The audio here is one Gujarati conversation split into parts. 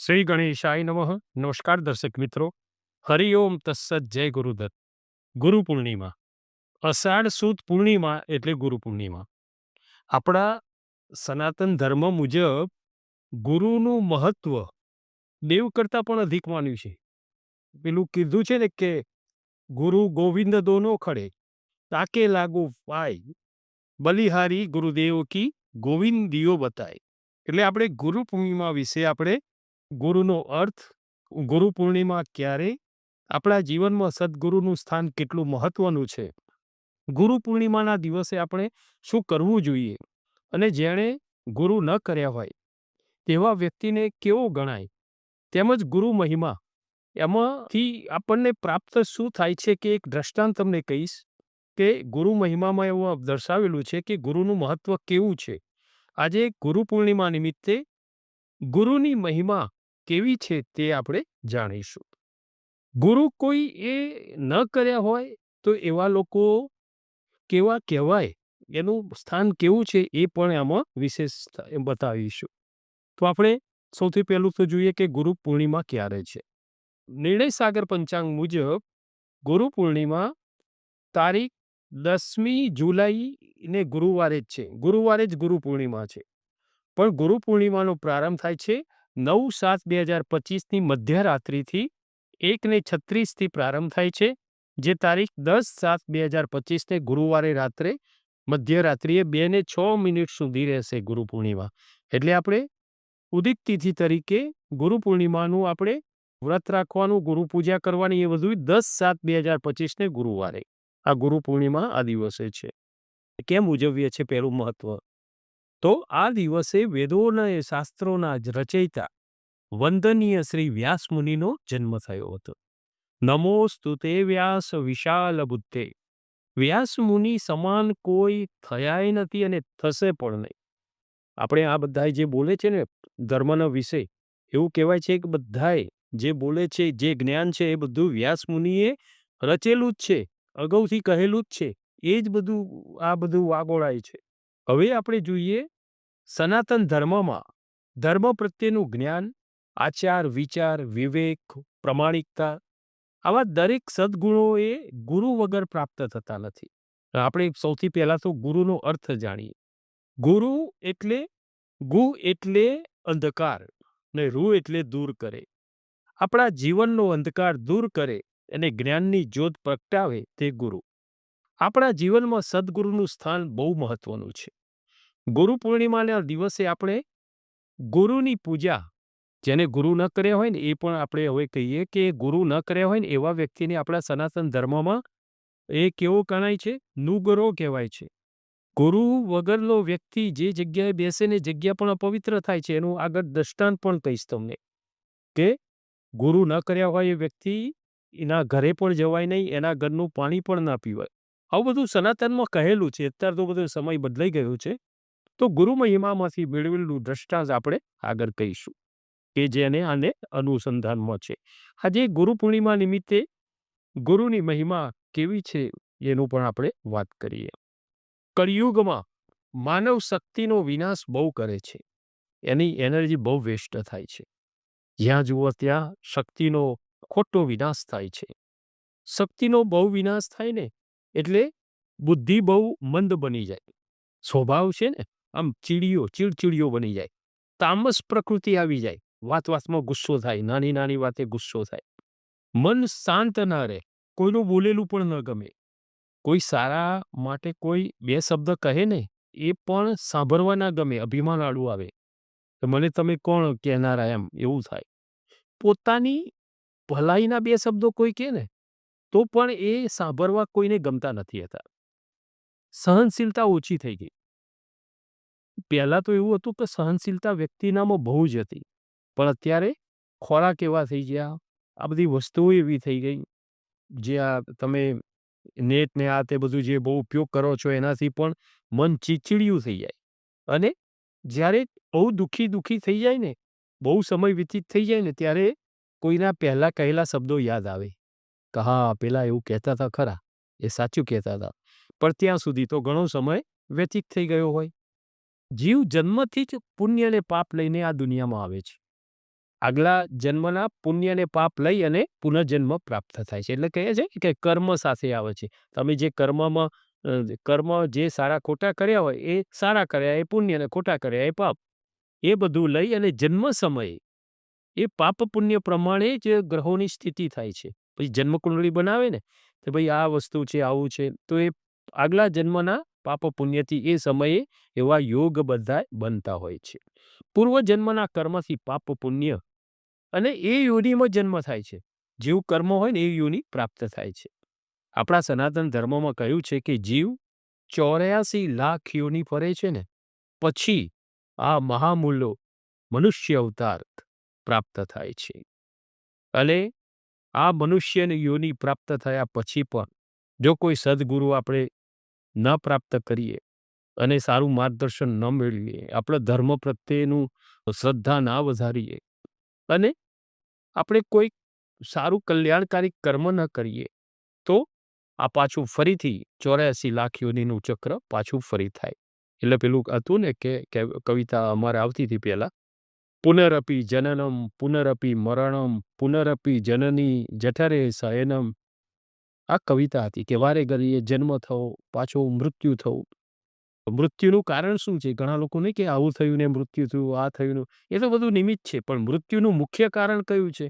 શ્રી ગણેશાય નમઃ. નમસ્કાર દર્શક મિત્રો. હરિઓમ તસ્સત જય ગુરુદત્ત. ગુરુ પૂર્ણિમા અષાઢ સુદ પૂર્ણિમા એટલે ગુરુ પૂર્ણિમા આપણા સનાતન ધર્મ મુજબ ગુરુનું મહત્વ દેવ કરતાં પણ અધિક માન્યું છે. પેલું કીધું છે ને કે ગુરુ ગોવિંદ દોનો ખડે, તાકે લાગુ પાય બલિહારી ગુરુદેવ કી ગોવિંદ દિયો બતાય. એટલે આપણે ગુરુ પૂર્ણિમા વિશે આપણે ગુરુનો અર્થ, ગુરુ પૂર્ણિમા ક્યારે આપણા જીવનમાં સદગુરુનું સ્થાન કેટલું મહત્વનું છે. ગુરુ પૂર્ણિમાના દિવસે આપણે શું કરવું જોઈએ અને જેણે ગુરુ ન કર્યા હોય, તેવા વ્યક્તિને કેવો ગણાય? તેમજ ગુરુ મહિમા, એમાંથી આપણને પ્રાપ્ત શું થાય છે કે એક દ્રષ્ટાંત તમને કહીશ કે ગુરુ મહિમામાં એવું દર્શાવેલું છે કે ગુરુનું મહત્વ કેવું છે. આજે ગુરુ પૂર્ણિમા નિમિત્તે ગુરુની મહિમા કેવી છે તે આપણે જાણીશું. ગુરુ કોઈ એ ન કર્યા હોય તો એવા લોકો કેવા કહેવાય, એનું સ્થાન કેવું છે એ પણ આમાં વિશેષ બતાવીશું. તો આપણે સૌથી પહેલું તો જોઈએ કે ગુરુ પૂર્ણિમા ક્યારે છે. નિર્ણય સાગર પંચાંગ મુજબ ગુરુ પૂર્ણિમા તારીખ દસમી જુલાઈ ને ગુરુવારે જ છે. ગુરુવારે જ ગુરુ પૂર્ણિમા છે. પણ ગુરુ પૂર્ણિમાનો પ્રારંભ થાય છે નવ સાત બે હજાર પચીસની મધ્યરાત્રિથી એકને છત્રીસથી પ્રારંભ થાય છે, જે તારીખ દસ સાત બે હજાર પચીસને ગુરુવારે રાત્રે મધ્યરાત્રિએ બે ને છ મિનિટ સુધી રહેશે ગુરુ પૂર્ણિમા. એટલે આપણે ઉદિત તિથિ તરીકે ગુરુ પૂર્ણિમાનું આપણે વ્રત રાખવાનું, ગુરુ પૂજા કરવાની એ બધું દસ સાત બે હજાર પચીસને ગુરુવારે. આ ગુરુ પૂર્ણિમા આ દિવસે છે. કેમ ઉજવીએ છીએ? પહેલું મહત્વ તો આ દિવસે વેદોના શાસ્ત્રોના જ રચયિતા વંદનીય શ્રી વ્યાસ મુનિનો જન્મ થયો હતો. નમોસ્તુ તે વ્યાસ વિશાલ બુદ્ધે. વ્યાસ મુનિ સમાન કોઈ થયાય નથી અને થશે પણ નહીં. આપણે આ બધા જે બોલે છે ને ધર્મના વિશે, એવું કહેવાય છે કે બધાએ જે બોલે છે, જે જ્ઞાન છે એ બધું વ્યાસ મુનિએ રચેલું જ છે, અગાઉથી કહેલું જ છે. એ જ બધું, આ બધું વાગોળાય છે. હવે આપણે જોઈએ સનાતન ધર્મમાં, ધર્મ પ્રત્યેનું જ્ઞાન, આચાર, વિચાર, વિવેક, પ્રમાણિકતા, આવા દરેક સદગુણો એ ગુરુ વગર પ્રાપ્ત થતા નથી. આપણે સૌથી પહેલાં તો ગુરુનો અર્થ જાણીએ. ગુરુ એટલે, ગુ એટલે અંધકાર ને રૂ એટલે દૂર કરે. આપણા જીવનનો અંધકાર દૂર કરે અને જ્ઞાનની જ્યોત પ્રગટાવે તે ગુરુ. આપણા જીવનમાં સદગુરુનું સ્થાન બહુ મહત્વનું છે. ગુરુ પૂર્ણિમાના દિવસે આપણે ગુરુની પૂજા, જેને ગુરુ ન કર્યા હોય ને એ પણ આપણે હવે કહીએ કે ગુરુ ન કર્યા હોય ને એવા વ્યક્તિને આપણા સનાતન ધર્મમાં એ કેવો ગણાય છે? નુગરો કહેવાય છે. ગુરુ વગરનો વ્યક્તિ જે જગ્યાએ બેસે ને જગ્યા પણ અપવિત્ર થાય છે, એનું આગળ દ્રષ્ટાંત પણ કહીશ તમને કે ગુરુ ન કર્યા હોય એ વ્યક્તિ એના ઘરે પણ જવાય નહીં, એના ઘરનું પાણી પણ ના પીવાય. આવું બધું સનાતનમાં કહેલું છે, અત્યારે તો બધો સમય બદલાઈ ગયો છે, તો ગુરુ મહિમામાંથી મેળવેલું દ્રષ્ટાંત આપણે આગળ કહીશું કે જેને આને અનુસંધાનમાં છે. આજે ગુરુ પૂર્ણિમા નિમિત્તે ગુરુની મહિમા કેવી છે એનું પણ આપણે વાત કરીએ. કળિયુગમાં માનવ શક્તિનો વિનાશ બહુ કરે છે, એની એનર્જી બહુ વેસ્ટ થાય છે. જ્યાં જુઓ ત્યાં શક્તિનો ખોટો વિનાશ થાય છે. શક્તિનો બહુ વિનાશ થાય ને એટલે બુદ્ધિ બહુ મંદ બની જાય. સ્વભાવ છે ને, આમ ચીડિયો, ચીડચીડિયો બની જાય. તામસ પ્રકૃતિ આવી જાય. વાત વાતમાં ગુસ્સો થાય, નાની નાની વાતે ગુસ્સો થાય. મન શાંત ના રહે, કોઈનું બોલેલું પણ ન ગમે. કોઈ સારા માટે કોઈ બે શબ્દ કહે ને, એ પણ સાંભળવા ના ગમે, અભિમાન આડું આવે. મને તમે કોણ કહેનારા એમ, એવું થાય. પોતાની ભલાઈના બે શબ્દો કોઈ કહે ને તો પણ એ સાંભળવા કોઈને ગમતા નથી હતા. સહનશીલતા ઓછી થઈ ગઈ. પહેલા તો એવું હતું કે સહનશીલતા વ્યક્તિનામાં બહુ જ હતી, પણ અત્યારે ખોરાક એવા થઈ ગયા, આ બધી વસ્તુઓ એવી થઈ ગઈ, જે આ તમે નેટ ને આ તે બધું જે બહુ ઉપયોગ કરો છો એનાથી પણ મન ચીચીડિયું થઈ જાય. અને જ્યારે બહુ દુઃખી દુઃખી થઈ જાય ને, બહુ સમય વ્યતીત થઈ જાય ને, ત્યારે કોઈના પહેલાં કહેલા શબ્દો યાદ આવે. કે, હા, પેલા એવું કહેતા હતા ખરા, એ સાચું કહેતા હતા. પણ ત્યાં સુધી તો ઘણો સમય વ્યતીત થઈ ગયો હોય. જીવ જન્મથી જ પુણ્ય અને પાપ લઈને આ દુનિયામાં આવે છે. આગલા જન્મના પુણ્ય અને પાપ લઈ અને પુનર્જન્મ પ્રાપ્ત થાય છે. એટલે કહે છે કે કર્મ સાથે આવે છે. તમે જે કર્મમાં કર્મ જે સારા ખોટા કર્યા હોય, એ સારા કર્યા, એ પુણ્ય અને ખોટા કર્યા, એ પાપ, એ બધું લઈ અને જન્મ સમયે એ પાપ પુણ્ય પ્રમાણે જ ગ્રહોની સ્થિતિ થાય છે. પછી જન્મ કુંડળી બનાવે ને, તો ભાઈ આ વસ્તુ છે, આવું છે, તો એ આગલા જન્મના પાપ પુણ્યથી એ સમયે એવા યોગ બધા બનતા હોય છે. પૂર્વ જન્મના કર્મથી પાપ પુણ્ય અને એ યોનિમાં જન્મ થાય છે. જેવું કર્મ હોય ને એ યોનિ પ્રાપ્ત થાય છે. આપણા સનાતન ધર્મમાં કહ્યું છે કે જીવ ચોર્યાસી લાખ યોની ફરે છે ને, પછી આ મહામૂલો મનુષ્ય અવતાર પ્રાપ્ત થાય છે. અને આ મનુષ્યની યોનિ પ્રાપ્ત થયા પછી પણ જો કોઈ સદગુરુ આપણે ન પ્રાપ્ત કરીએ અને સારું માર્ગદર્શન ન મેળવીએ, આપણા ધર્મ પ્રત્યેનું શ્રદ્ધા ના વધારીએ અને આપણે કોઈ સારું કલ્યાણકારી કર્મ ન કરીએ, તો આ પાછું ફરીથી ચોર્યાસી લાખ યોનિનું ચક્ર પાછું ફરી થાય. એટલે પેલું હતું ને કે કવિતા અમારે આવતી હતી પહેલા પુનરપી જનનમ, પુનરપી મરણમ, પુનરપી જનની જઠરે શયનમ. આ કવિતા હતી કે વારે ઘડીએ જન્મ થવો, પાછો મૃત્યુ થવું. મૃત્યુનું કારણ શું છે? ઘણા લોકો નહીં કે આવું થયું ને મૃત્યુ થયું, આ થયું એ તો બધું નિમિત્ત છે. પણ મૃત્યુનું મુખ્ય કારણ કયું છે?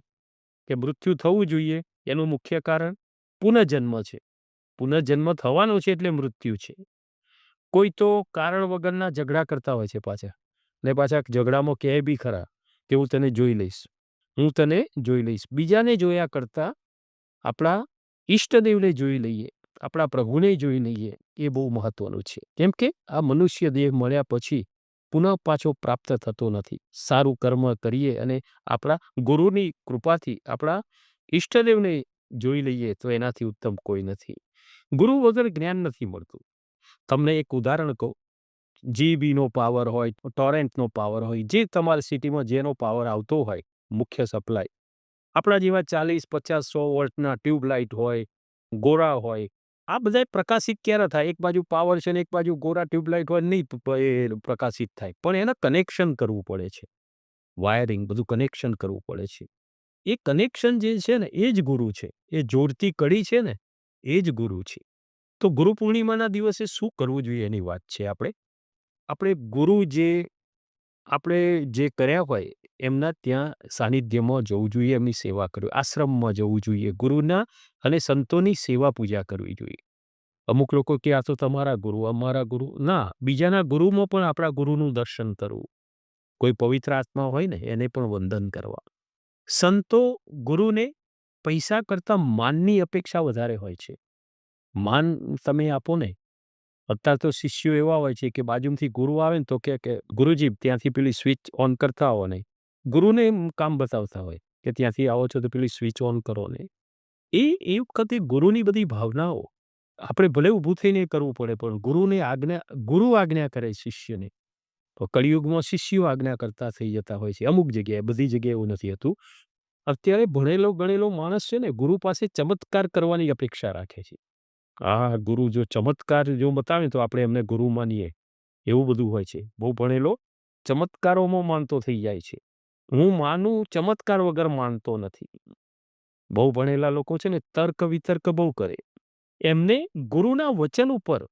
કે મૃત્યુ થવું જોઈએ, એનું મુખ્ય કારણ પુનઃજન્મ છે. પુનઃજન્મ થવાનો છે એટલે મૃત્યુ છે. કોઈ તો કારણ વગરના ઝઘડા કરતા હોય છે પાછા. ને પાછા ઝઘડામાં કહે બી ખરા કે હું તને જોઈ લઈશ. હું તને જોઈ લઈશ. બીજાને જોયા કરતા આપણા ઈષ્ટદેવને જોઈ લઈએ, આપણા પ્રભુને જોઈ લઈએ એ બહુ મહત્વનું છે. કેમ કે આ મનુષ્ય દેહ મળ્યા પછી પુનઃ પાછો પ્રાપ્ત થતો નથી. સારું કર્મ કરીએ અને આપણા ગુરુની કૃપાથી આપણા ઈષ્ટદેવને જોઈ લઈએ તો એનાથી ઉત્તમ કોઈ નથી. ગુરુ વગર જ્ઞાન નથી મળતું. તમને એક ઉદાહરણ કહું. જીબીનો પાવર હોય, ટોરેન્ટનો પાવર હોય, જે તમારી સિટીમાં જેનો પાવર આવતો હોય, મુખ્ય સપ્લાય. આપણા જેવા ચાલીસ, પચાસ, સો વોલ્ટના ટ્યુબલાઇટ હોય, ગોરા હોય, આ બધા પ્રકાશિત ક્યારે થાય? એક બાજુ પાવર છે ને એક બાજુ ગોરા ટ્યુબલાઇટ હોય, નહીં પ્રકાશિત થાય. પણ એને કનેક્શન કરવું પડે છે. વાયરિંગ બધું કનેક્શન કરવું પડે છે. એ કનેક્શન જે છે ને, એ જ ગુરુ છે. એ જોડતી કડી છે ને, એ જ ગુરુ છે. તો ગુરુ પૂર્ણિમાના દિવસે શું કરવું જોઈએ એની વાત છે આપણે? આપણે ગુરુ જે આપણે જે કર્યા હોય, એમના ત્યાં સાનિધ્યમાં જવું જોઈએ, એમની સેવા કરવી. આશ્રમમાં જવું જોઈએ, ગુરુના અને સંતોની સેવા પૂજા કરવી જોઈએ. અમુક લોકો કે, આ તો તમારા ગુરુ, અમારા ગુરુ. ના, બીજાના ગુરુમાં પણ આપણા ગુરુનું દર્શન કરવું. કોઈ પવિત્ર આત્મા હોય ને, એને પણ વંદન કરવા. સંતો ગુરુને પૈસા કરતાં માનની અપેક્ષા વધારે હોય છે. માન તમે આપો ને અત્યારે તો શિષ્યો એવા હોય છે કે બાજુમાંથી ગુરુ આવે ને તો કે, ગુરુજી, ત્યાંથી પેલી સ્વિચ ઓન કરતા આવો નહીં. ગુરુને કામ બતાવતા હોય કે, ત્યાંથી આવો છો તો પેલી સ્વિચ ઓન કરો ને એ એ વખતે ગુરુની બધી ભાવનાઓ આપણે ભલે ઊભું થઈને કરવું પડે, પણ ગુરુને આજ્ઞા, ગુરુ આજ્ઞા કરે શિષ્યને. તો કળિયુગમાં શિષ્યો આજ્ઞા કરતા થઈ જતા હોય છે. અમુક જગ્યાએ, બધી જગ્યાએ એવું નથી હતું. અત્યારે ભણેલો ગણેલો માણસ છે ને, ગુરુ પાસે ચમત્કાર કરવાની અપેક્ષા રાખે છે. આ ગુરુ જો ચમત્કાર જો બતાવે તો આપણે એમને ગુરુ માનીએ. એવું બધું હોય છે. બહુ ભણેલો ચમત્કારોમાં માનતો થઈ જાય છે. હું માનું ચમત્કાર વગર માનતો નથી. બહુ ભણેલા લોકો છે ને તર્ક વિતર્ક બહુ કરે. એમને ગુરુના વચન ઉપર,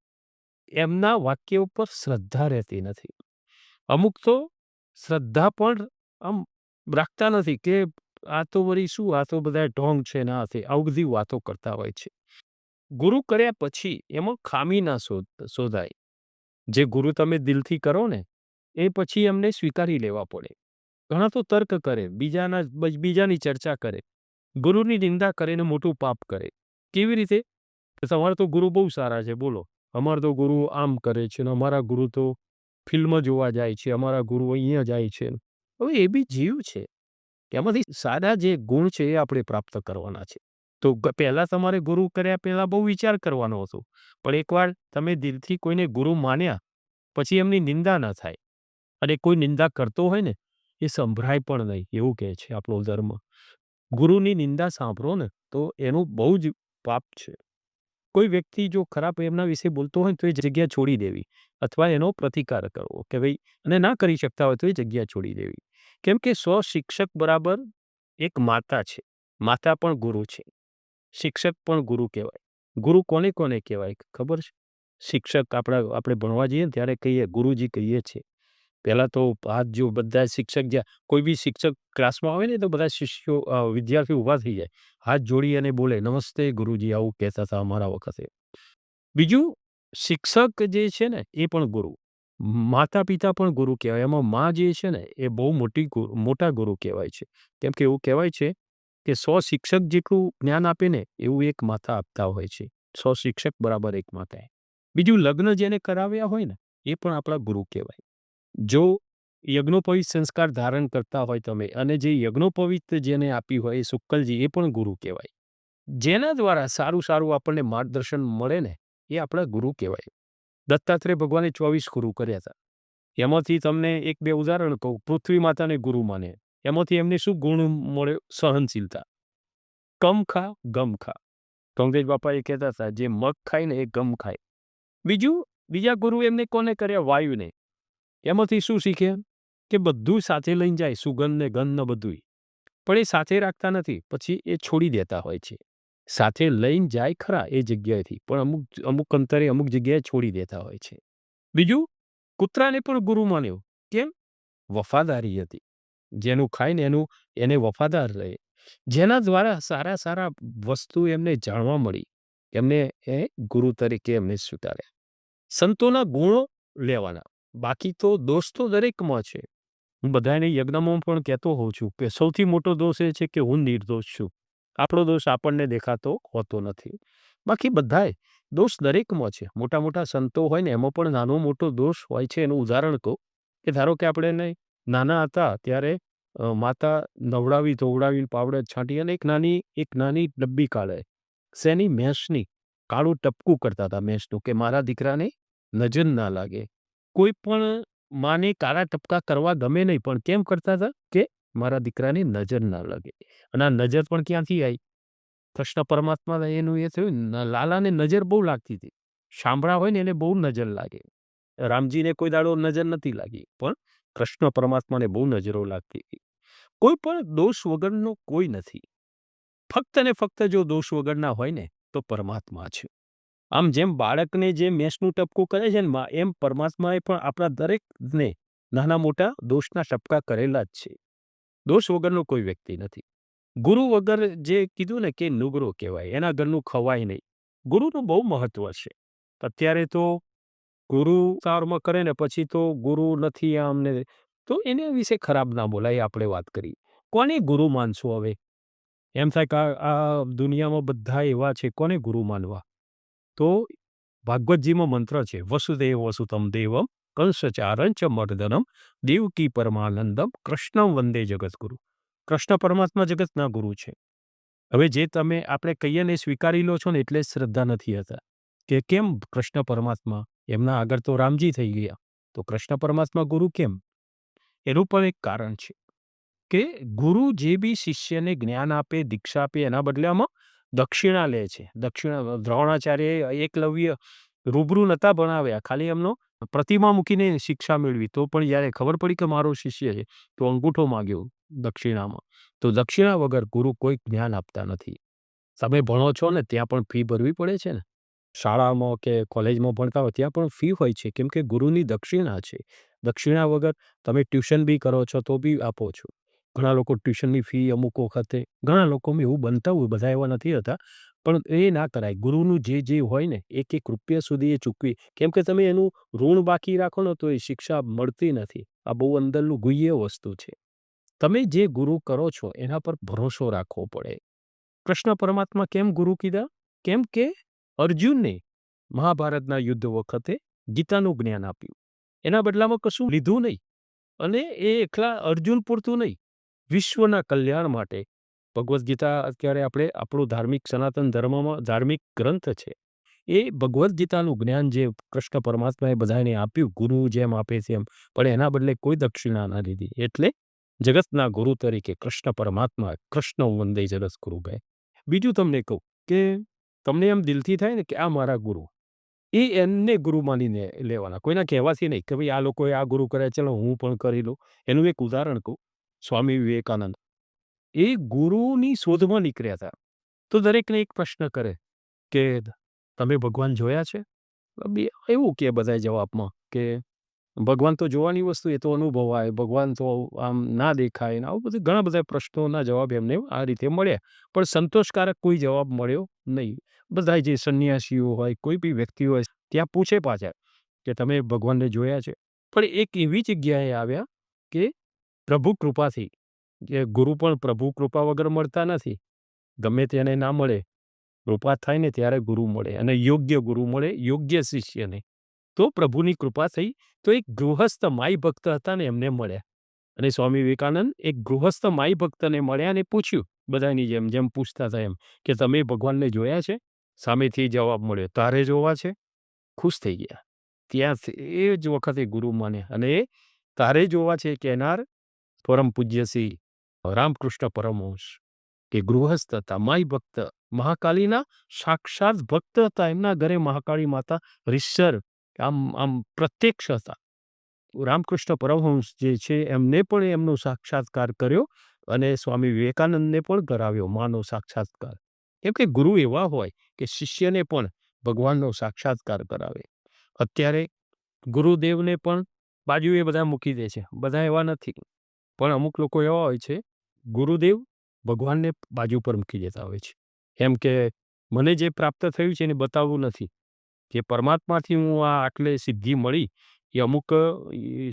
એમના વાક્ય ઉપર શ્રદ્ધા રહેતી નથી. અમુક તો શ્રદ્ધા પણ આમ રાખતા નથી કે આ તો વળી શું? આ તો બધા ઢોંગ છે ના છે આવું બધી વાતો કરતા હોય છે. ગુરુ કર્યા પછી એમાં ખામી ના શોધ, શોધાય. જે ગુરુ તમે દિલથી કરો ને, એ પછી એમને સ્વીકારી લેવા પડે. ઘણા તો તર્ક કરે, બીજાના બીજાની ચર્ચા કરે. ગુરુની નિંદા કરે ને મોટું પાપ કરે. કેવી રીતે? તમારે તો ગુરુ બહુ સારા છે, બોલો. અમારા તો ગુરુ આમ કરે છે ને અમારા ગુરુ તો ફિલ્મ જોવા જાય છે, અમારા ગુરુ અહીંયા જાય છે. હવે એ બી જીવ છે. એમાંથી સારા જે ગુણ છે એ આપણે પ્રાપ્ત કરવાના છે. તો પહેલાં તમારે ગુરુ કર્યા પહેલા બહુ વિચાર કરવાનો હતો. પણ એકવાર તમે દિલથી કોઈને ગુરુ માન્યા, પછી એમની નિંદા ન થાય. અને કોઈ નિંદા કરતો હોય ને, એ સંભળાય પણ નહીં, એવું કહે છે આપણો ધર્મ. ગુરુની નિંદા સાંભળો ને, તો એનું બહુ જ પાપ છે. કોઈ વ્યક્તિ જો ખરાબ એમના વિશે બોલતો હોય તો એ જગ્યા છોડી દેવી. અથવા એનો પ્રતિકાર કરવો કે ભાઈ, અને ના કરી શકતા હોય તો એ જગ્યા છોડી દેવી. કેમ કે સ્વશિક્ષક શિક્ષક બરાબર એક માતા છે. માતા પણ ગુરુ છે. શિક્ષક પણ ગુરુ કહેવાય. ગુરુ કોને કોને કહેવાય? ખબર છે? શિક્ષક આપણા, આપણે ભણવા જઈએ ત્યારે કહીએ, ગુરુજી કહીએ છીએ. પહેલાં તો હાથ જો બધા શિક્ષક જ્યાં, કોઈ બી શિક્ષક ક્લાસમાં આવે ને તો બધા શિષ્યો વિદ્યાર્થીઓ ઊભા થઈ જાય. હાથ જોડી અને બોલે, નમસ્તે ગુરુજી, આવું કહેતા હતા અમારા વખતે. બીજું, શિક્ષક જે છે ને, એ પણ ગુરુ. માતા પિતા પણ ગુરુ કહેવાય. એમાં મા જે છે ને, એ બહુ મોટી મોટા ગુરુ કહેવાય છે. કેમ કે એવું કહેવાય છે કે સો શિક્ષક જેટલું જ્ઞાન આપે ને એવું એક માતા આપતા હોય છે. સો શિક્ષક બરાબર એક માતા બીજું લગ્ન જેને કરાવ્યા હોય ને, એ પણ આપણા ગુરુ કહેવાય. જો યજ્ઞોપવિત સંસ્કાર ધારણ કરતા હોય તમે અને જે યજ્ઞોપવિત જેને આપી હોય એ શુક્કલજી એ પણ ગુરુ કહેવાય. જેના દ્વારા સારું સારું આપણને માર્ગદર્શન મળે ને, એ આપણા ગુરુ કહેવાય. દત્તાત્રેય ભગવાને ચોવીસ ગુરુ કર્યા હતા. એમાંથી તમને એક બે ઉદાહરણ કહું. પૃથ્વી માતાને ગુરુ માને. એમાંથી એમને શું ગુણ મળ્યો સહનશીલતા. કમ ખા ગમ ખા કંગ્રેજ બાપા એ કહેતા હતા, જે મગ ખાય ને એ ગમ ખાય. બીજું, બીજા ગુરુ એમને કોને કર્યા? વાયુને. એમાંથી શું શીખ્યા કે બધું સાથે લઈને જાય, સુગંધ ને ગંધ ને બધું પણ એ સાથે રાખતા નથી, પછી એ છોડી દેતા હોય છે. સાથે લઈને જાય ખરા એ જગ્યાએથી, પણ અમુક અમુક અંતરે અમુક જગ્યાએ છોડી દેતા હોય છે. બીજું, કૂતરાને પણ ગુરુ માન્યો. કેમ? વફાદારી હતી. જેનું ખાય ને એનું એને વફાદાર રહે. જેના દ્વારા સારા સારા વસ્તુ એમને જાણવા મળી, એમને એ ગુરુ તરીકે એમને સ્વીકાર્યા. સંતોના ગુણો લેવાના. બાકી તો દોષ તો દરેકમાં છે. હું બધાને યજ્ઞમાં પણ કહેતો હોઉં છું કે સૌથી મોટો દોષ એ છે કે હું નિર્દોષ છું. આપણો દોષ આપણને દેખાતો હોતો નથી. બાકી બધાય દોષ દરેકમાં છે. મોટા મોટા સંતો હોય ને એમાં પણ નાનો મોટો દોષ હોય છે. એનું ઉદાહરણ કહું કે ધારો કે આપણે એને નાના હતા ત્યારે માતા નવડાવી ધોવડાવી પાવડર છાંટી અને એક નાની એક નાની ડબ્બી કાઢે. શેની? મેષની કાળું ટપકું કરતા હતા મેષનું કે મારા દીકરાને નજર ના લાગે. કોઈ પણ માને કાળા ટપકા કરવા ગમે નહીં, પણ કેમ કરતા હતા? કે મારા દીકરાને નજર ના લાગે. અને આ નજર પણ ક્યાંથી આવી કૃષ્ણ પરમાત્મા એનું એ થયું લાલાને નજર બહુ લાગતી હતી. સાંભળા હોય ને, એને બહુ નજર લાગે. રામજીને કોઈ દાડો નજર નથી લાગી. પણ કૃષ્ણ પરમાત્માને બહુ નજરો લાગતી હતી. કોઈ પણ દોષ વગરનો કોઈ નથી. ફક્ત ને ફક્ત જો દોષ વગરના હોય ને, તો પરમાત્મા છે. આમ જેમ બાળકને જે મેષનું ટપકું કરે છે ને એમ પરમાત્માએ પણ આપણા દરેકને નાના મોટા દોષના ટપકા કરેલા જ છે. દોષ વગરનો કોઈ વ્યક્તિ નથી. ગુરુ વગર જે કીધું ને કે નુગરો કહેવાય, એના ઘરનું ખવાય નહીં. ગુરુનું બહુ મહત્વ છે. અત્યારે તો ગુરુ સારમાં કરે ને પછી તો ગુરુ નથી આમ ને તો એને વિશે ખરાબ ના બોલાય આપણે વાત કરી. કોને ગુરુ માનશું હવે? એમ થાય કે આ દુનિયામાં બધા એવા છે, કોને ગુરુ માનવા? તો ભાગવતજીમાં મંત્ર છે, વસુદેવ વસુતમ દેવમ કંસચારણ ચ મર્દનમ દેવકી પરમાનંદમ કૃષ્ણમ વંદે જગતગુરુ કૃષ્ણ પરમાત્મા જગતના ગુરુ છે. હવે જે તમે આપણે કહીએ ને સ્વીકારી લો છો ને એટલે શ્રદ્ધા નથી હતા કે કેમ કૃષ્ણ પરમાત્મા એમના આગળ તો રામજી થઈ ગયા. તો કૃષ્ણ પરમાત્મા ગુરુ કેમ? એનું પણ એક કારણ છે કે ગુરુ જે બી શિષ્યને જ્ઞાન આપે, દીક્ષા આપે, એના બદલામાં દક્ષિણા લે છે. દક્ષિણા દ્રોણાચાર્ય એકલવ્ય રૂબરૂ નતા ભણાવ્યા. ખાલી એમનો પ્રતિમા મૂકીને શિક્ષા મેળવી. તો પણ જ્યારે ખબર પડી કે મારો શિષ્ય છે, તો અંગૂઠો માગ્યો દક્ષિણામાં. તો દક્ષિણા વગર ગુરુ કોઈ જ્ઞાન આપતા નથી. તમે ભણો છો ને, ત્યાં પણ ફી ભરવી પડે છે ને? શાળામાં કે કોલેજમાં ભણતા હોય ત્યાં પણ ફી હોય છે, કેમ કે ગુરુની દક્ષિણા છે. દક્ષિણા વગર તમે ટ્યુશન બી કરો છો તો બી આપો છો. ઘણા લોકો ટ્યુશનની ફી અમુક વખતે, ઘણા લોકોમાં એવું બનતા હોય, બધા એવા નથી હતા, પણ એ ના કરાય. ગુરુનું જે જે હોય ને, એક એક રૂપિયા સુધી એ ચૂકવી, કેમ કે તમે એનું ઋણ બાકી રાખો ને તો એ શિક્ષા મળતી નથી. આ બહુ અંદરનું ગુહ્ય વસ્તુ છે. તમે જે ગુરુ કરો છો એના પર ભરોસો રાખવો પડે. કૃષ્ણ પરમાત્મા કેમ ગુરુ કીધા? કેમ કે અર્જુનને મહાભારતના યુદ્ધ વખતે ગીતાનું જ્ઞાન આપ્યું. એના બદલામાં કશું લીધું નહીં અને એ એકલા અર્જુન પૂરતું નહીં. વિશ્વના કલ્યાણ માટે ભગવદ્ ગીતા અત્યારે આપણે આપણું ધાર્મિક સનાતન ધર્મમાં ધાર્મિક ગ્રંથ છે. એ ભગવદ્ ગીતાનું જ્ઞાન જે કૃષ્ણ પરમાત્માએ બધાને આપ્યું, ગુરુ જેમ આપે છે એમ પણ એના બદલે કોઈ દક્ષિણા ના લીધી. એટલે જગતના ગુરુ તરીકે કૃષ્ણ પરમાત્મા કૃષ્ણ વંદે જરસ ગુરુ ભાઈ બીજું તમને કહું કે તમને એમ દિલથી થાય ને કે આ મારા ગુરુ. એ એમને ગુરુ માનીને લેવાના. કોઈના કહેવાથી નહીં કે ભાઈ આ લોકોએ આ ગુરુ કર્યા ચલો હું પણ કરી લઉં. એનું એક ઉદાહરણ કહું, સ્વામી વિવેકાનંદ. એ ગુરુની શોધમાં નીકળ્યા હતા. તો દરેકને એક પ્રશ્ન કરે કે તમે ભગવાન જોયા છે? એવું કે બધાય જવાબમાં કે ભગવાન તો જોવાની વસ્તુ એ તો અનુભવાય, ભગવાન તો આમ ના દેખાય આવું બધું ઘણા બધા પ્રશ્નોના જવાબ એમને આ રીતે મળ્યા. પણ સંતોષકારક કોઈ જવાબ મળ્યો નહીં. બધા જે સંન્યાસીઓ હોય, કોઈ બી વ્યક્તિ હોય, ત્યાં પૂછે પાછા કે તમે ભગવાનને જોયા છે. પણ એક એવી જગ્યાએ આવ્યા કે પ્રભુ કૃપાથી, કે ગુરુ પણ પ્રભુ કૃપા વગર મળતા નથી. ગમે તેને ના મળે. કૃપા થાય ને ત્યારે ગુરુ મળે અને યોગ્ય ગુરુ મળે, યોગ્ય શિષ્યને. તો પ્રભુની કૃપા થઈ તો એક ગૃહસ્થ માઈ ભક્ત હતા ને એમને મળ્યા. અને સ્વામી વિવેકાનંદ એક ગૃહસ્થ માઈ ભક્તને મળ્યા અને પૂછ્યું બધાની જેમ જેમ પૂછતા હતા એમ કે, તમે ભગવાનને જોયા છે? સામેથી જવાબ મળ્યો, તારે જોવા છે? ખુશ થઈ ગયા. ત્યાં એ જ વખતે ગુરુ માને, અને તારે જોવા છે કહેનાર પરમ પૂજ્ય શ્રી રામકૃષ્ણ પરમહંસ કે ગૃહસ્થ હતા માઈ ભક્ત મહાકાલીના સાક્ષાત ભક્ત હતા, એમના ઘરે મહાકાળી માતા રીસર આમ આમ પ્રત્યક્ષ હતા. રામકૃષ્ણ પરમહંસ જે છે, એમને પણ એમનો સાક્ષાત્કાર કર્યો અને સ્વામી વિવેકાનંદને પણ કરાવ્યો માનો સાક્ષાત્કાર. કેમ કે ગુરુ એવા હોય કે શિષ્યને પણ ભગવાનનો સાક્ષાત્કાર કરાવે. અત્યારે ગુરુદેવને પણ બાજુએ બધા મૂકી દે છે. બધા એવા નથી. પણ અમુક લોકો એવા હોય છે, ગુરુદેવ ભગવાનને બાજુ પર મૂકી દેતા હોય છે. એમ કે, મને જે પ્રાપ્ત થયું છે એને બતાવવું નથી. કે પરમાત્માથી હું આ આટલે સિદ્ધિ મળી, એ અમુક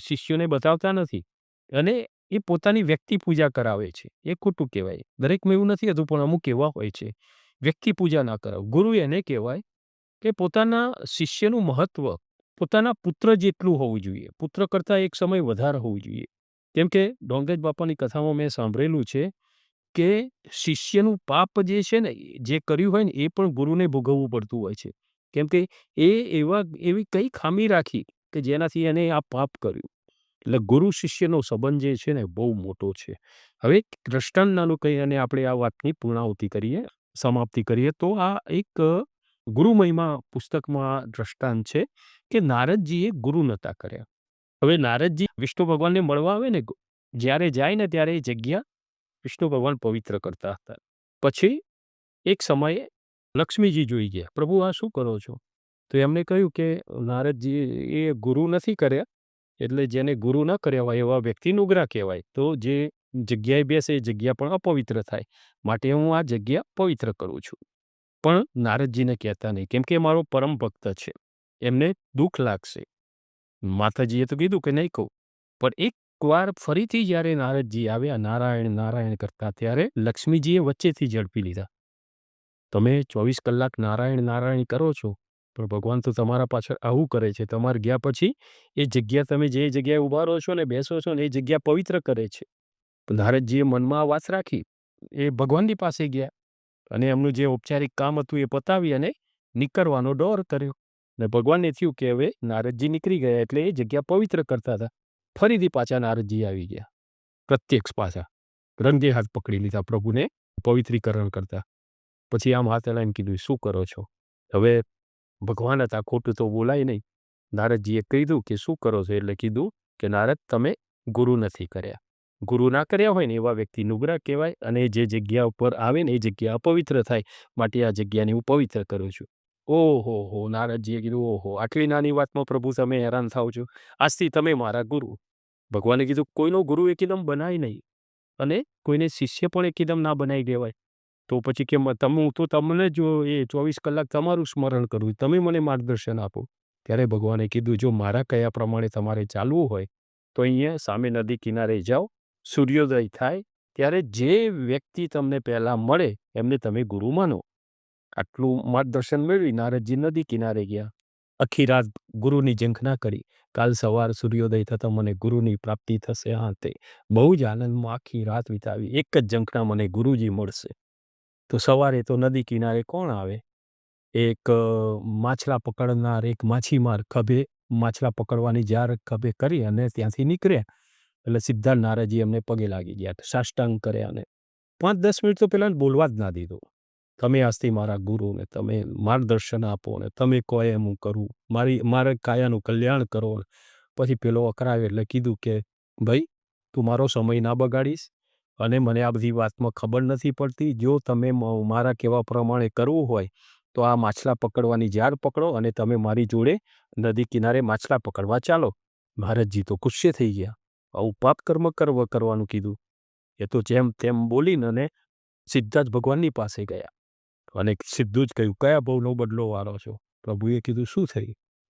શિષ્યોને બતાવતા નથી. અને એ પોતાની વ્યક્તિ પૂજા કરાવે છે. એ ખોટું કહેવાય. દરેકમાં એવું નથી હતું, પણ અમુક એવા હોય છે. વ્યક્તિ પૂજા ના કરાવ. ગુરુ એને કહેવાય કે પોતાના શિષ્યનું મહત્વ, પોતાના પુત્ર જેટલું હોવું જોઈએ. પુત્ર કરતાં એક સમય વધારે હોવું જોઈએ. કેમ કે ડોંગેજ બાપાની કથામાં મેં સાંભળેલું છે કે શિષ્યનું પાપ જે છે ને, જે કર્યું હોય ને, એ પણ ગુરુને ભોગવવું પડતું હોય છે. કેમ કે એ એવા, એવી કઈ ખામી રાખી કે જેનાથી એને આ પાપ કર્યું. એટલે ગુરુ શિષ્યનો સંબંધ જે છે ને બહુ મોટો છે. હવે દ્રષ્ટાંતનાનું કહી અને આપણે આ વાતની પૂર્ણાહુતિ કરીએ, સમાપ્તિ કરીએ, તો આ એક ગુરુ મહિમા પુસ્તકમાં દ્રષ્ટાંત છે કે નારદજીએ ગુરુ નતા કર્યા. હવે નારદજી વિષ્ણુ ભગવાનને મળવા આવે ને, જ્યારે જાય ને ત્યારે એ જગ્યા વિષ્ણુ ભગવાન પવિત્ર કરતા હતા. પછી એક સમયે લક્ષ્મીજી જોઈ ગયા, પ્રભુ, આ શું કરો છો? તો એમને કહ્યું કે, નારદજી, એ ગુરુ નથી કર્યા, એટલે જેને ગુરુ ન કર્યા હોય એવા વ્યક્તિ ઉગ્રા કહેવાય. તો જે જગ્યાએ બેસે એ જગ્યા પણ અપવિત્ર થાય. માટે હું આ જગ્યા પવિત્ર કરું છું. પણ નારદજીને કહેતા નહીં, કેમ કે મારો પરમ ભક્ત છે. એમને દુઃખ લાગશે. માતાજીએ તો કીધું કે, નહીં કહું. પણ એકવાર ફરીથી જ્યારે નારદજી આવ્યા, નારાયણ નારાયણ કરતા, ત્યારે લક્ષ્મીજીએ વચ્ચેથી ઝડપી લીધા. તમે ચોવીસ કલાક નારાયણ નારાયણ કરો છો, પણ ભગવાન તો તમારા પાછળ આવું કરે છે. તમારે ગયા પછી એ જગ્યા તમે જે જગ્યાએ ઊભા રહો છો ને, બેસો છો ને, એ જગ્યા પવિત્ર કરે છે. નારદજીએ મનમાં આ વાત રાખી, એ ભગવાનની પાસે ગયા અને એમનું જે ઔપચારિક કામ હતું એ પતાવી અને નીકળવાનો ડોર કર્યો. ને ભગવાનને થયું કે હવે નારદજી નીકળી ગયા એટલે એ જગ્યા પવિત્ર કરતા હતા. ફરીથી પાછા નારદજી આવી ગયા. પ્રત્યક્ષ પાછા. રંગે હાથ પકડી લીધા પ્રભુને પવિત્રીકરણ કરતા. પછી આમ હાથે લઈને કીધું, શું કરો છો? હવે ભગવાન હતા, ખોટું તો બોલાય નહીં. નારદજીએ કીધું કે, શું કરો છો? એટલે કીધું કે, નારદ, તમે ગુરુ નથી કર્યા. ગુરુ ના કર્યા હોય ને એવા વ્યક્તિ નુગ્રા કહેવાય અને જે જગ્યા ઉપર આવે ને એ જગ્યા અપવિત્ર થાય. માટે આ જગ્યાને હું પવિત્ર કરું છું. ઓહો હો, નારદજીએ કીધું, ઓહો, આટલી નાની વાતમાં પ્રભુ તમે હેરાન થાવ છો. આજથી તમે મારા ગુરુ. ભગવાને કીધું, કોઈનો ગુરુ એકદમ બનાય નહીં. અને કોઈને શિષ્ય પણ એકદમ ના બનાવી દેવાય. તો પછી કેમ તમે તો તમને જો એ ચોવીસ કલાક તમારું સ્મરણ કરું, તમે મને માર્ગદર્શન આપો. ત્યારે ભગવાને કીધું, જો મારા કયા પ્રમાણે તમારે ચાલવું હોય, તો અહીંયા સામે નદી કિનારે જાઓ, સૂર્યોદય થાય, ત્યારે જે વ્યક્તિ તમને પહેલાં મળે, એમને તમે ગુરુ માનો. આટલું માર્ગદર્શન મેળવી નારદજી નદી કિનારે ગયા. આખી રાત ગુરુની ઝંખના કરી. કાલ સવાર સૂર્યોદય થતાં મને ગુરુની પ્રાપ્તિ થશે, હા તે. બહુ જ આનંદમાં આખી રાત વિતાવી. એક જ ઝંખના મને ગુરુજી મળશે. તો સવારે તો નદી કિનારે કોણ આવે? એક માછલા પકડનાર, એક માછીમાર ખભે, માછલા પકડવાની જાર ખભે કરી અને ત્યાંથી નીકળ્યા. એટલે સિદ્ધાર્થ નારાજી એમને પગે લાગી ગયા સાષ્ટાંગ કર્યા અને પાંચ દસ મિનિટ તો પેલા બોલવા જ ના દીધું. તમે આજથી મારા ગુરુ ને તમે માર્ગદર્શન આપો ને, તમે કહો એમ હું કરું, મારી, મારા કાયાનું કલ્યાણ કરો પછી પેલો અકરાવે એટલે કીધું કે, ભાઈ, તું મારો સમય ના બગાડીશ. અને મને આ બધી વાતમાં ખબર નથી પડતી. જો તમે મારા કહેવા પ્રમાણે કરવું હોય, તો આ માછલા પકડવાની જાળ પકડો અને તમે મારી જોડે નદી કિનારે માછલા પકડવા ચાલો. ભારતજી તો ગુસ્સે થઈ ગયા. આવું પાપ કર્મ કરવ, કરવાનું કીધું. એ તો જેમ તેમ બોલીને અને સીધા જ ભગવાનની પાસે ગયા. અને સીધું જ કહ્યું, કયા બહુનો બદલો વાળો છો? પ્રભુએ કીધું, શું થઈ?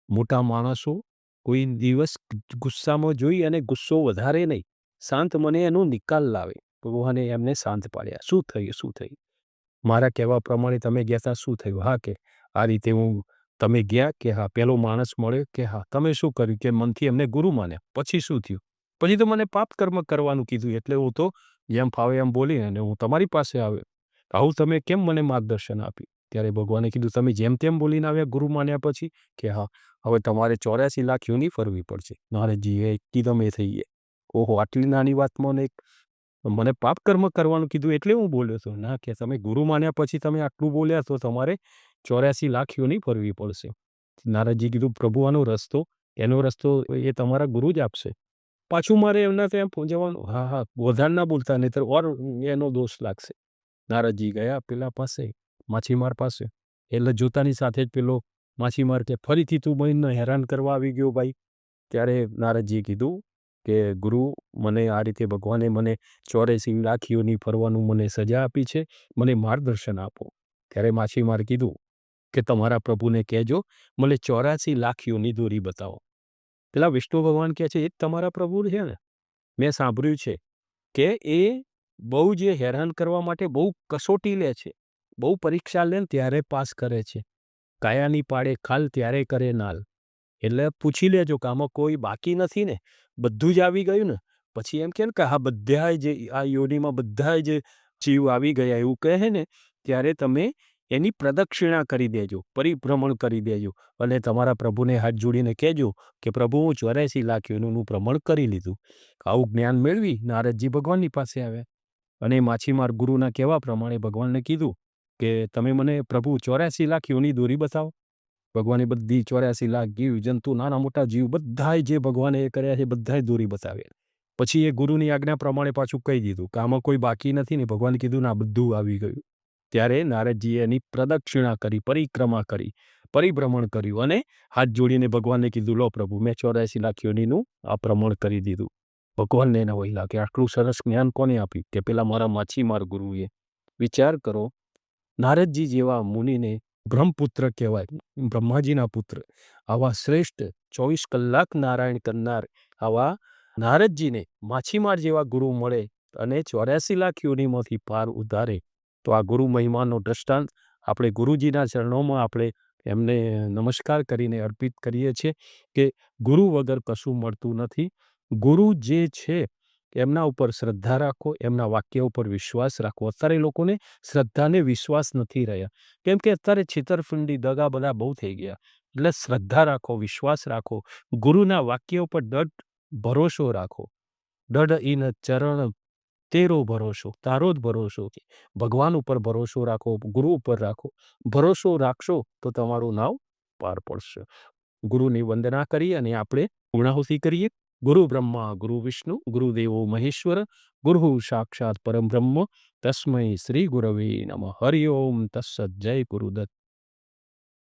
મોટા માણસો કોઈ દિવસ ગુસ્સામાં જોઈ અને ગુસ્સો વધારે નહીં. શાંત મને એનો નિકાલ લાવે. ભગવાને એમને શાંત પાડ્યા. શું થયું? શું થયું? મારા કહેવા પ્રમાણે તમે ગયા તા? શું થયું? હા કે આ રીતે હું તમે ગયા કે હા? પેલો માણસ મળ્યો કે હા? તમે શું કર્યું કે મનથી એમને ગુરુ માન્યા? પછી શું થયું? પછી તો મને પાપ કર્મ કરવાનું કીધું, એટલે હું તો જેમ ફાવે એમ બોલી અને હું તમારી પાસે આવ્યો. આવું તમે કેમ મને માર્ગદર્શન આપ્યું? ત્યારે ભગવાને કીધું, તમે જેમ તેમ બોલીને આવ્યા ગુરુ માન્યા પછી કે હા, હવે તમારે ચોર્યાસી લાખ યોની ફરવી પડશે. નારદજી, એ એકદમ એ થઈ ગયા. ઓહો, આટલી નાની વાતમાં એક મને પાપ કર્મ કરવાનું કીધું એટલે હું બોલ્યો છું. ના, કે તમે ગુરુ માન્યા પછી તમે આટલું બોલ્યા તો તમારે ચોર્યાસી લાખ યોની ફરવી પડશે. નારદજી કીધું, પ્રભુ, આનો રસ્તો, એનો રસ્તો એ તમારા ગુરુ જ આપશે. પાછું મારે એમના ત્યાં પહોંચવાનું હા હા વધારે ના બોલતા નહીં ઓર એનો દોષ લાગશે. નારદજી ગયા પેલા પાસે, માછીમાર પાસે. એટલે જોતાની સાથે જ પેલો માછીમાર કે, ફરીથી તું બહેનને હેરાન કરવા આવી ગયો ભાઈ. ત્યારે નારદજીએ કીધું કે ગુરુ મને આ રીતે ભગવાને મને ચોરેસી લાખીઓની ફરવાનું મને સજા આપી છે, મને માર્ગદર્શન આપો. ત્યારે માછીમાર કીધું કે તમારા પ્રભુને કહેજો, મને ચોરાસી લાખીઓની દોરી બતાવો. પેલા વિષ્ણુ ભગવાન કહે છે, એ તમારા પ્રભુ છે ને? મેં સાંભળ્યું છે કે એ બહુ જે હેરાન કરવા માટે બહુ કસોટી લે છે, બહુ પરીક્ષા લે ને ત્યારે પાસ કરે છે. કાયાની પાડે ખાલ ત્યારે કરે નાલ. એટલે પૂછી લેજો કે કોઈ બાકી નથી ને? બધું જ આવી ગયું ને? પછી એમ કે ને કે હા બધા જે, આ યોનિમાં બધા જ જીવ આવી ગયા એવું કહે ને, ત્યારે તમે એની પ્રદક્ષિણા કરી દેજો, પરિભ્રમણ કરી દેજો અને તમારા પ્રભુને હાથ જોડીને કહેજો કે, પ્રભુ, હું ચોર્યાસી લાખ યોનીનું ભ્રમણ કરી લીધું. આવું જ્ઞાન મેળવી નારદજી ભગવાનની પાસે આવ્યા અને માછીમાર ગુરુના કહેવા પ્રમાણે ભગવાનને કીધું કે, તમે મને પ્રભુ ચોર્યાસી લાખ યોની દોરી બતાવો. ભગવાને બધી ચોર્યાસી લાખ જીવ, જંતુ, નાના મોટા જીવ બધાય જે ભગવાને એ કર્યા છે, બધાય દોરી બતાવ્યા. પછી એ ગુરુની આજ્ઞા પ્રમાણે પાછું કહી દીધું કે આમાં કોઈ બાકી નથી ને ભગવાને કીધું ના, બધું આવી ગયું. ત્યારે નારદજીએ એની પ્રદક્ષિણા કરી, પરિક્રમા કરી, પરિભ્રમણ કર્યું અને હાથ જોડીને ભગવાનને કીધું, લો પ્રભુ, મેં ચોર્યાસી લાખ યોનીનું આ ભ્રમણ કરી દીધું. ભગવાનને એના વહેલા કે આટલું સરસ જ્ઞાન કોને આપ્યું? કે પેલા મારા માછીમાર ગુરુએ. વિચાર કરો, નારદજી જેવા મુનિને બ્રહ્મપુત્ર કહેવાય. બ્રહ્માજીના પુત્ર. આવા શ્રેષ્ઠ ચોવીસ કલાક નારાયણ કરનાર આવા નારદજીને માછીમાર જેવા ગુરુ મળે અને ચોર્યાસી લાખ યોનીમાંથી પાર ઉધારે. તો આ ગુરુ મહિમાનો દ્રષ્ટાંત આપણે ગુરુજીના ચરણોમાં આપણે એમને નમસ્કાર કરીને અર્પિત કરીએ છીએ કે ગુરુ વગર કશું મળતું નથી. ગુરુ જે છે એમના ઉપર શ્રદ્ધા રાખો, એમના વાક્ય ઉપર વિશ્વાસ રાખો. અત્યારે લોકોને શ્રદ્ધાને વિશ્વાસ નથી રહ્યા. કેમ કે અત્યારે છેતરપિંડી, દગા બધા બહુ થઈ ગયા. એટલે શ્રદ્ધા રાખો, વિશ્વાસ રાખો. ગુરુના વાક્ય ઉપર દઢ ભરોસો રાખો. દઢ ઇન ચરણ તેરો ભરોસો, તારો જ ભરોસો કે ભગવાન ઉપર ભરોસો રાખો, ગુરુ ઉપર રાખો. ભરોસો રાખશો તો તમારું નાવ પાર પડશે. ગુરુની વંદના કરી અને આપણે પૂર્ણાહુતિ કરીએ. ગુરુ બ્રહ્મા ગુરુ વિષ્ણુ ગુરુદેવો મહેશ્વર ગુરુ સાક્ષાત પરમ બ્રહ્મ તસ્મય શ્રી ગુરવે નમ હરિ ઓમ તસ્સત જય ગુરુદત્ત